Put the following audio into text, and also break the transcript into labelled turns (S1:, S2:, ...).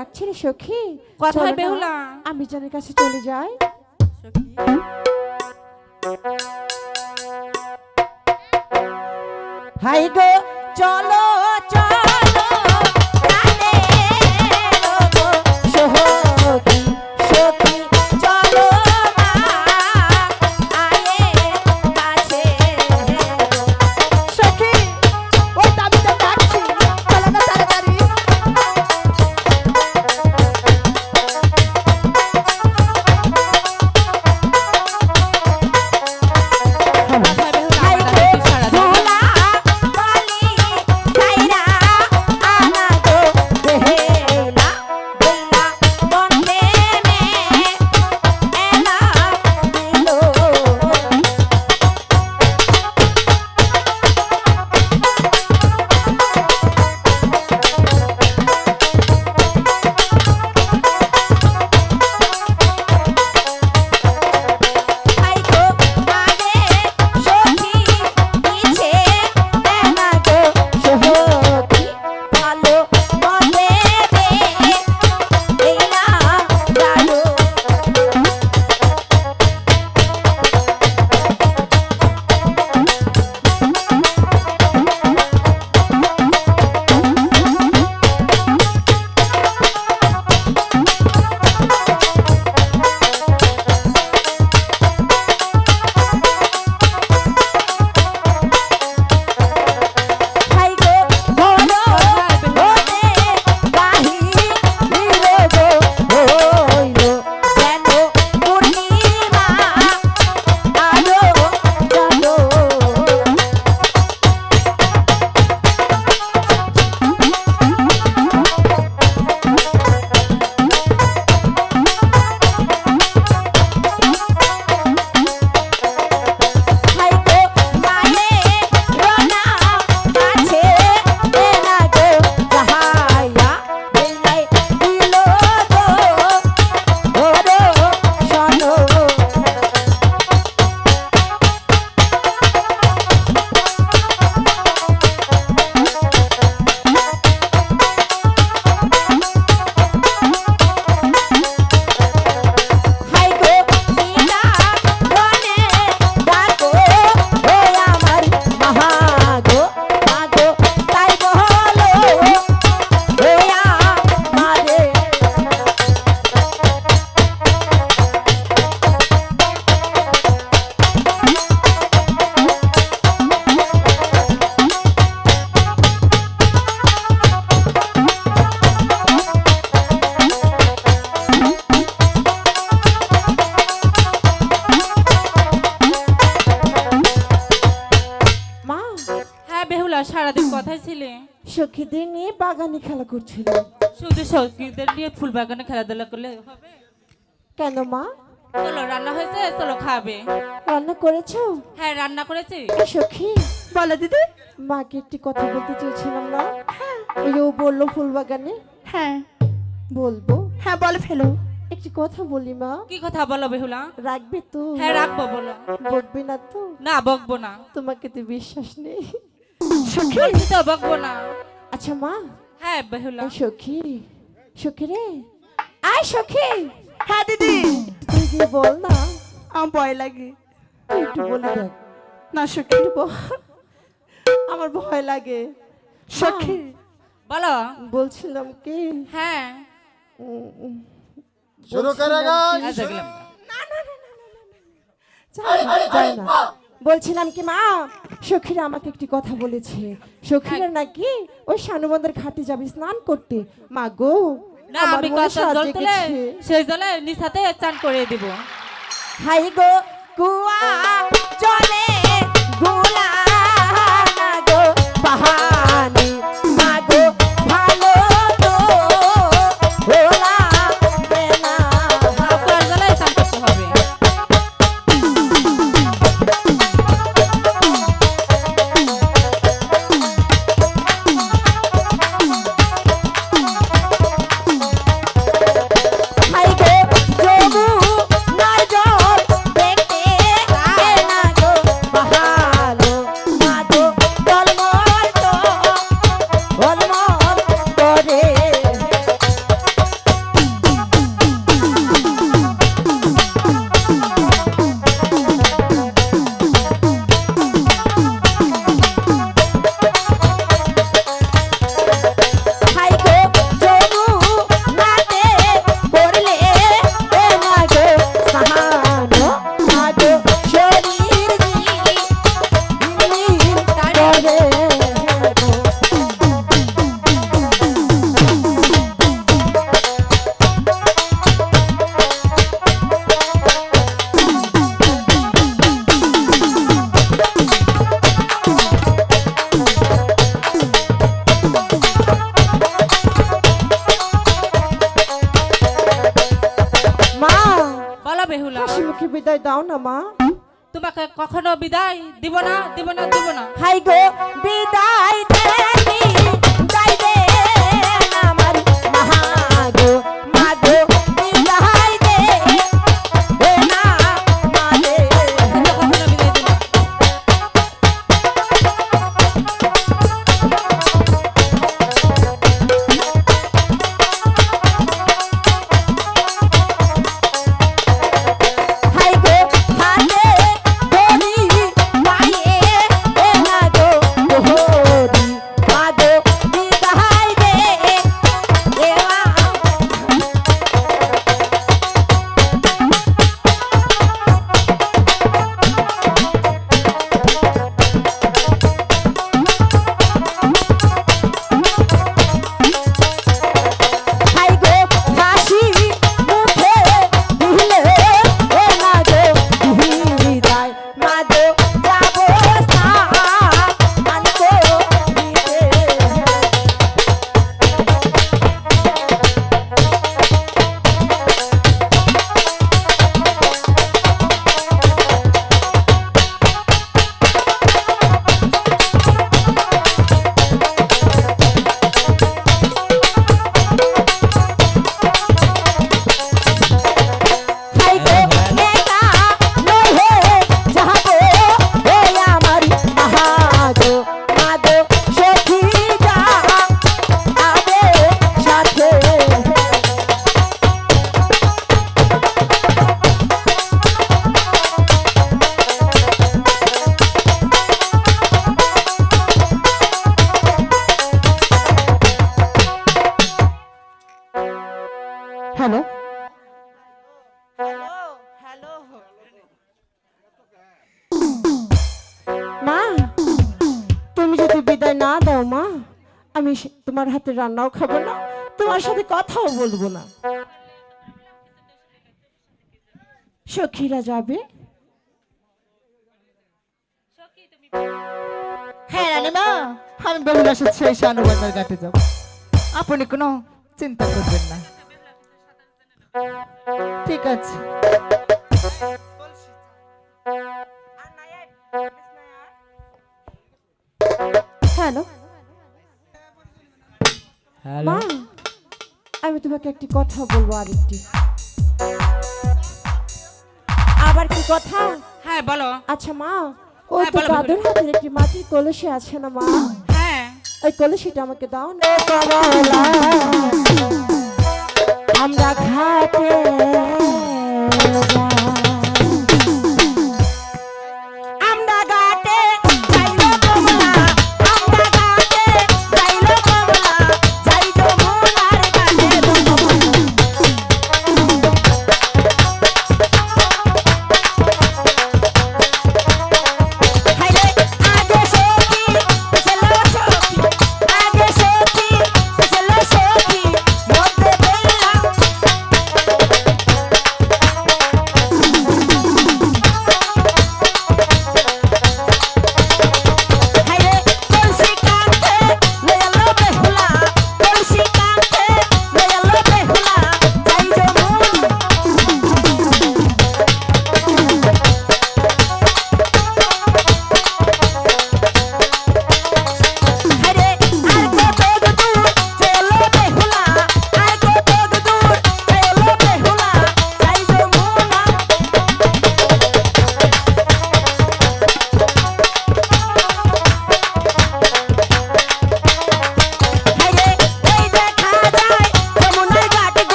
S1: ডাকছে রে সখী
S2: কোথায় বেহুলা?
S1: আমি জানের কাছে চলে যাই। হাই গো চলো বাগানে করছিল।
S2: শুধু সখীদের নিয়ে ফুল বাগানে খেলাধুলা করলে হবে?
S1: কেন মা?
S2: চলো রান্না হয়েছে চলো খাবে।
S1: রান্না করেছ?
S2: হ্যাঁ রান্না করেছি।
S1: এই সখী।
S3: বলো দিদি।
S1: মাকে একটি কথা বলতে চেয়েছিলাম না? ওই ও বলল ফুল বাগানে
S3: হ্যাঁ।
S1: বলব?
S3: হ্যাঁ বলে ফেলো।
S1: একটি কথা বলি মা।
S2: কি কথা বলো বেহুলা?
S1: রাখবে তো।
S2: হ্যাঁ রাখব বলো।
S1: বকবে না তো?
S2: না বকবো না।
S1: তোমাকে তো বিশ্বাস নেই।
S2: বলছি তো বকবো না।
S1: আচ্ছা মা
S2: হ্যাঁ বেহুলা।
S1: সখী সখী রে। আয় সখী।
S3: হ্যাঁ দিদি।
S1: তুই বল না?
S3: আমার ভয় লাগে।
S1: তুই একটু বলে দেখ
S3: না সখী
S1: আমার ভয় লাগে।
S3: সখী।
S2: বলো।
S1: বলছিলাম কি?
S2: হ্যাঁ।
S4: শুরু করে গান
S2: আচ্ছা গেলাম
S1: যায় না, যায় না বলছিলাম কি মা সখীরা আমাকে একটি কথা বলেছে। সখীরা নাকি ওই শানুবন্ধের ঘাটে যাবি স্নান করতে? মা গো
S2: না
S1: আমার
S2: আমি জল তুলে সেই জলে নিশাতে চান করে দিব।
S1: হাই গো কুয়া বিদায় দাও না মা।
S2: তোমাকে কখনো বিদায় দিব না দিব না দিব না।
S1: হাই গো বিদায় হ্যালো। মা তুমি যদি বিদায় না দাও মা আমি তোমার হাতে রান্নাও খাব না তোমার সাথে কথাও বলব না। সখীরা যাবে?
S3: হ্যাঁ রানীমা। আমি বেহুলা সাথে সেই শানুবাজার ঘাটে যাব। আপনি কোনো চিন্তা করবেন না। ঠিক আছে।
S1: হ্যালো। মা আমি তোমাকে একটি কথা বলব আরেকটি। আবার কি কথা?
S2: হ্যাঁ বলো।
S1: আচ্ছা মা ওই
S2: হ্যাঁ,
S1: তো। দাদুর হাতের একটি মাটির কলসি আছে না মা?
S2: হ্যাঁ।
S1: ওই কলসিটা আমাকে দাও না। আমরা ঘাটে